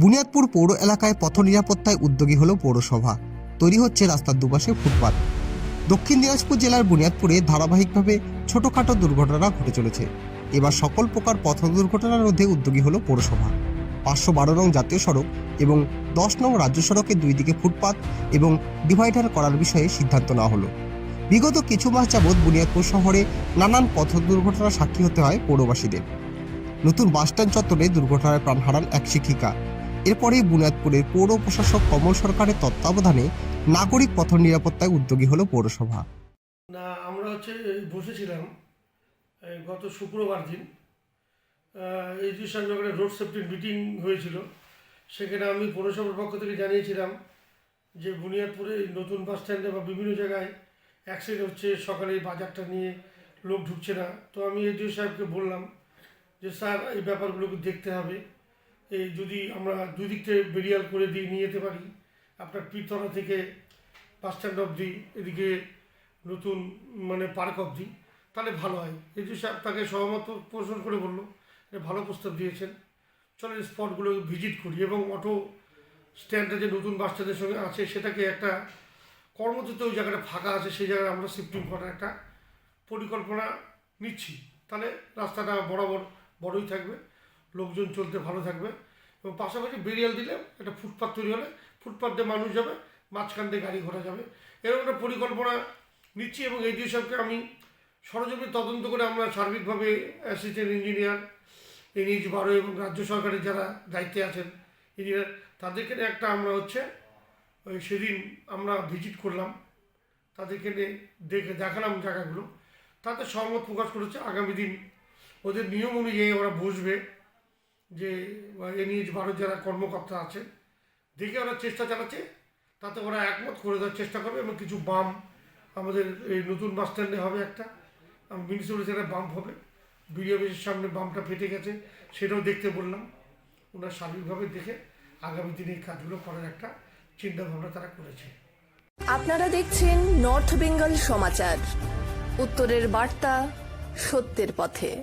বুনিয়াদপুর পৌর এলাকায় পথ নিরাপত্তায় উদ্যোগী হল পৌরসভা। তৈরি হচ্ছে রাস্তার দুপাশে ফুটপাত। দক্ষিণ দিনাজপুর জেলার বুনিয়াদপুরে ধারাবাহিকভাবে ছোটখাটো দুর্ঘটনা ঘটে চলেছে। এবার সকল প্রকার পথ দুর্ঘটনা রোধে উদ্যোগী হল পৌরসভা। পাঁচশো বারো নং জাতীয় সড়ক এবং দশ নং রাজ্য সড়কের দুই দিকে ফুটপাত এবং ডিভাইডার করার বিষয়ে সিদ্ধান্ত নেওয়া হলো। বিগত কিছু মাস যাবৎ বুনিয়াদপুর শহরে নানান পথ দুর্ঘটনার সাক্ষী হতে হয় পৌরবাসীদের। নতুন বাসস্ট্যান্ড চত্বরে দুর্ঘটনায় প্রাণ হারান এক শিক্ষিকা। এরপরেই বুনিয়াদপুরের পৌর প্রশাসক কমল সরকারের তত্ত্বাবধানে নাগরিক পথ নিরাপত্তায় উদ্যোগী হলো পৌরসভা। না, আমরা হচ্ছে বসেছিলাম গত শুক্রবার দিন। সঙ্গে রোড সেফটি মিটিং হয়েছিল। সেখানে আমি পৌরসভার পক্ষ থেকে জানিয়েছিলাম যে বুনিয়াদপুরে নতুন বাস স্ট্যান্ডে বা বিভিন্ন জায়গায় অ্যাক্সিডেন্ট হচ্ছে, সকালে এই বাজারটা নিয়ে লোক ঢুকছে না। তো আমি এডিও সাহেবকে বললাম যে, স্যার, এই ব্যাপারগুলোকে দেখতে হবে। এই যদি আমরা দুই দিক বেরিয়াল করে দিয়ে নিয়ে যেতে পারি, আপনার পীরতলা থেকে বাস স্ট্যান্ড অবধি, এদিকে নতুন মানে পার্ক অবধি, তাহলে ভালো হয়। এই যে তাকে সহমত পোষণ করে বলল ভালো প্রস্তাব দিয়েছেন। চলেন স্পটগুলো ভিজিট করি এবং অটো স্ট্যান্ডটা যে নতুন বাস স্ট্যান্ডের সঙ্গে আছে, সেটাকে একটা কর্মযুক্ত ওই জায়গাটা ফাঁকা আছে, সেই জায়গায় আমরা শিফটিং করার একটা পরিকল্পনা নিচ্ছি। তাহলে রাস্তাটা বরাবর বড়ই থাকবে। লোকজন চলতে ভালো থাকবে। এবং পাশাপাশি বেরিয়াল দিলে একটা ফুটপাথ তৈরি হলে ফুটপাথ দিয়ে মানুষ যাবে, মাঝখান দিয়ে গাড়ি ঘোড়া যাবে। এরকম একটা পরিকল্পনা নিচ্ছি এবং এই সবকে আমি সরজমিন তদন্ত করে আমরা সার্বিকভাবে অ্যাসিস্ট্যান্ট ইঞ্জিনিয়ার এনএইচ বারো এবং রাজ্য সরকারের যারা দায়িত্বে আছেন ইঞ্জিনিয়ার তাদেরকে একটা আমরা হচ্ছে ওই সেদিন আমরা ভিজিট করলাম। তাদেরকে দেখে দেখালাম জায়গাগুলো। তাতে সহমত প্রকাশ করেছে আগামী দিন। ওদের নিয়ম অনুযায়ী ওরা বসবে। যে এনএইচ ভারত যারা কর্মকর্তা আছে, দেখে ওরা চেষ্টা চালাচ্ছে, তাতে ওরা একমত করে দেওয়ার চেষ্টা করবে এবং কিছু বাম আমাদের এই নতুন বাস স্ট্যান্ডে হবে একটা মিউনিসিপ্যালিটি একটা বাম্প হবে। বিডিও সামনে বাম্পটা ফেটে গেছে, সেটাও দেখতে বললাম। ওনারা সার্বিকভাবে দেখে আগামী দিনে এই কাজগুলো করার একটা চিন্তা ভাবনা তারা করেছে। আপনারা দেখছেন নর্থ বেঙ্গল সমাচার। উত্তরের বার্তা সত্যের পথে।